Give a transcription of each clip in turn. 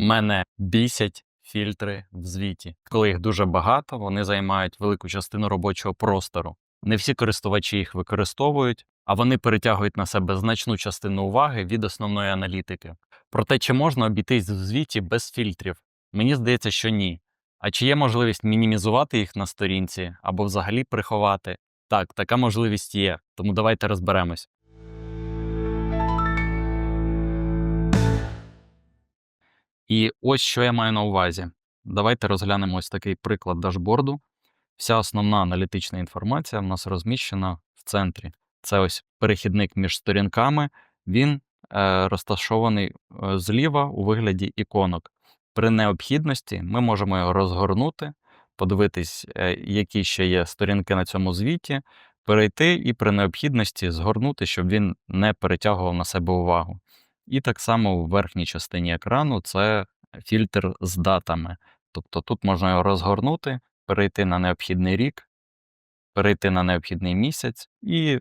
Мене бісять фільтри в звіті. Коли їх дуже багато, вони займають велику частину робочого простору. Не всі користувачі їх використовують, а вони перетягують на себе значну частину уваги від основної аналітики. Проте, чи можна обійтись в звіті без фільтрів? Мені здається, що ні. А чи є можливість мінімізувати їх на сторінці або взагалі приховати? Так, така можливість є, тому давайте розберемось. І ось що я маю на увазі. Давайте розглянемо ось такий приклад дашборду. Вся основна аналітична інформація в нас розміщена в центрі. Це ось перехідник між сторінками, він е, розташований е, зліва у вигляді іконок. При необхідності ми можемо його розгорнути, подивитись, е, які ще є сторінки на цьому звіті, перейти і при необхідності згорнути, щоб він не перетягував на себе увагу. І так само в верхній частині екрану це фільтр з датами. Тобто тут можна його розгорнути, перейти на необхідний рік, перейти на необхідний місяць і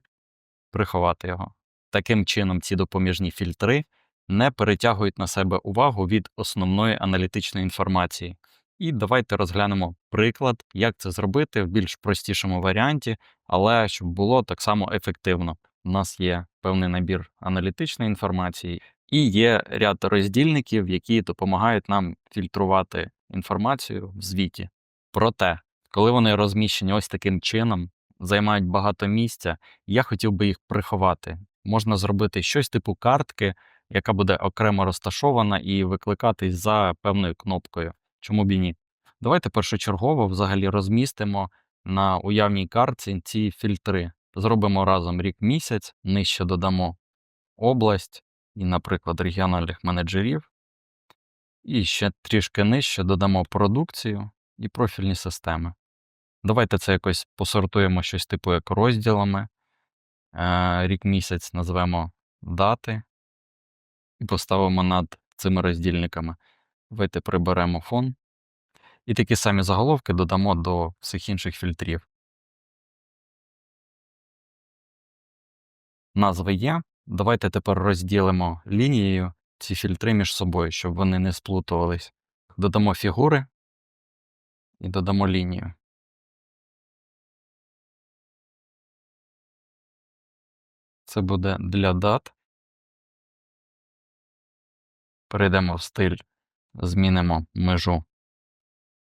приховати його. Таким чином, ці допоміжні фільтри не перетягують на себе увагу від основної аналітичної інформації. І давайте розглянемо приклад, як це зробити в більш простішому варіанті, але щоб було так само ефективно. У нас є певний набір аналітичної інформації, і є ряд роздільників, які допомагають нам фільтрувати інформацію в звіті. Проте, коли вони розміщені ось таким чином, займають багато місця, я хотів би їх приховати. Можна зробити щось типу картки, яка буде окремо розташована і викликатись за певною кнопкою. Чому б і ні? Давайте першочергово взагалі розмістимо на уявній картці ці фільтри. Зробимо разом рік місяць, нижче додамо область і, наприклад, регіональних менеджерів. І ще трішки нижче додамо продукцію і профільні системи. Давайте це якось посортуємо щось типу як розділами. Е, Рік місяць назвемо дати і поставимо над цими роздільниками. Давайте приберемо фон. І такі самі заголовки додамо до всіх інших фільтрів. Назви є. Давайте тепер розділимо лінією ці фільтри між собою, щоб вони не сплутувались. Додамо фігури і додамо лінію. Це буде для дат. Перейдемо в стиль, змінимо межу.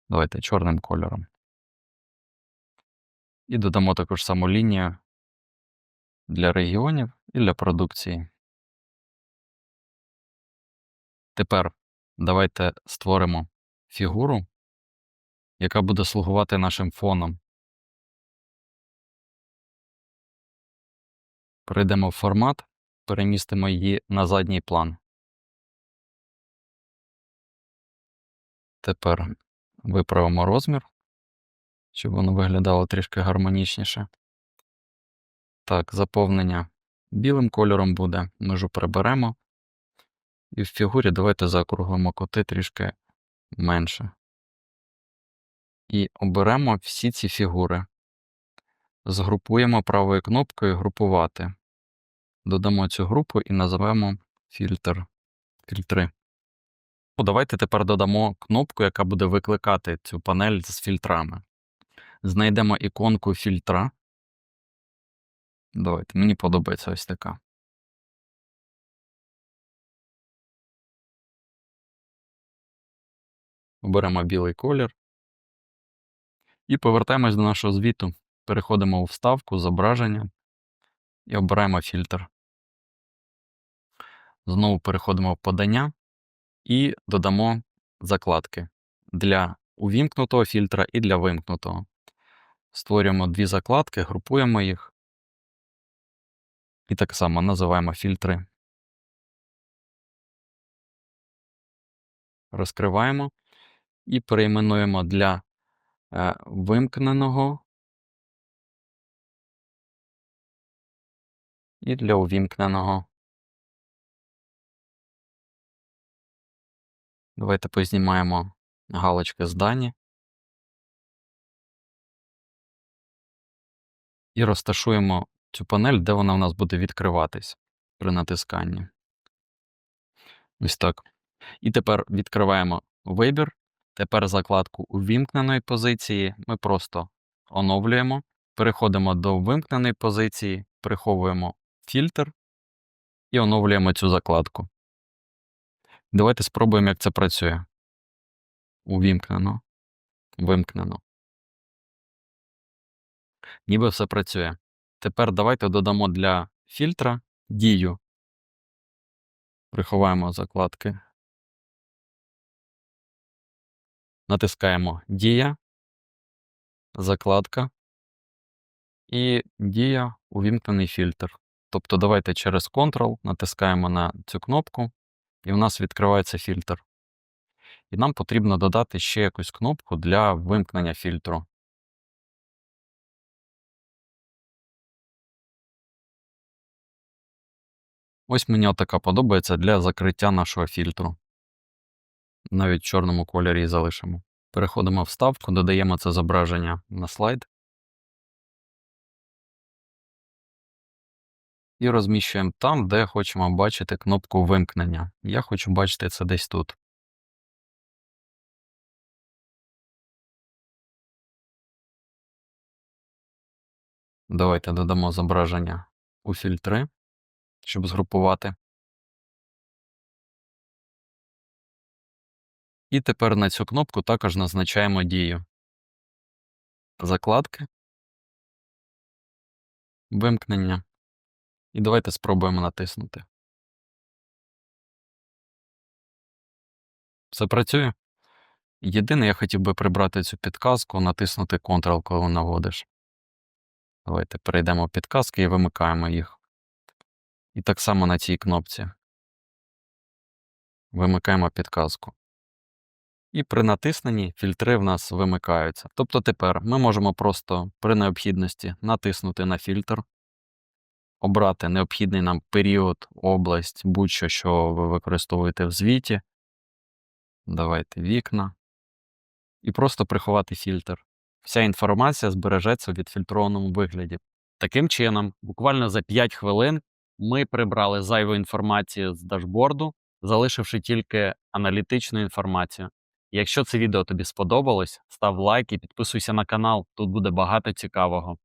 Давайте чорним кольором. І додамо таку ж саму лінію для регіонів і для продукції. Тепер давайте створимо фігуру, яка буде слугувати нашим фоном. Перейдемо в формат, перемістимо її на задній план. Тепер виправимо розмір, щоб воно виглядало трішки гармонічніше. Так, заповнення білим кольором буде, межу приберемо. І в фігурі давайте заокруглимо коти трішки менше. І оберемо всі ці фігури. Згрупуємо правою кнопкою Групувати. Додамо цю групу і назвемо фільтр. Фільтри. Давайте тепер додамо кнопку, яка буде викликати цю панель з фільтрами. Знайдемо іконку фільтра. Давайте, мені подобається ось така. Оберемо білий колір. І повертаємось до нашого звіту. Переходимо у вставку, зображення і обираємо фільтр. Знову переходимо в подання і додамо закладки для увімкнутого фільтра і для вимкнутого. Створюємо дві закладки, групуємо їх. І так само називаємо фільтри. Розкриваємо і перейменуємо для е, вимкненого і для увімкненого. Давайте познімаємо галочки з дані. І розташуємо цю панель, де вона в нас буде відкриватись при натисканні. Ось так. І тепер відкриваємо вибір. Тепер закладку увімкненої позиції ми просто оновлюємо, переходимо до вимкненої позиції, приховуємо фільтр і оновлюємо цю закладку. Давайте спробуємо, як це працює. Увімкнено, вимкнено. Ніби все працює. Тепер давайте додамо для фільтра дію. Приховаємо закладки. Натискаємо Дія, закладка і Дія увімкнений фільтр. Тобто давайте через Ctrl натискаємо на цю кнопку, і у нас відкривається фільтр. І нам потрібно додати ще якусь кнопку для вимкнення фільтру. Ось мені отака подобається для закриття нашого фільтру. Навіть в чорному кольорі залишимо. Переходимо в вставку, додаємо це зображення на слайд. І розміщуємо там, де хочемо бачити кнопку вимкнення. Я хочу бачити це десь тут. Давайте додамо зображення у фільтри, щоб згрупувати. І тепер на цю кнопку також назначаємо дію. Закладки. Вимкнення. І давайте спробуємо натиснути. Все працює? Єдине, я хотів би прибрати цю підказку, натиснути Ctrl, коли наводиш. Давайте перейдемо в підказки і вимикаємо їх. І так само на цій кнопці. Вимикаємо підказку. І при натисненні фільтри в нас вимикаються. Тобто тепер ми можемо просто при необхідності натиснути на фільтр, обрати необхідний нам період, область, будь-що, що ви використовуєте в звіті. Давайте вікна. І просто приховати фільтр. Вся інформація збережеться у відфільтрованому вигляді. Таким чином, буквально за 5 хвилин ми прибрали зайву інформацію з дашборду, залишивши тільки аналітичну інформацію. Якщо це відео тобі сподобалось, став лайк і підписуйся на канал, тут буде багато цікавого.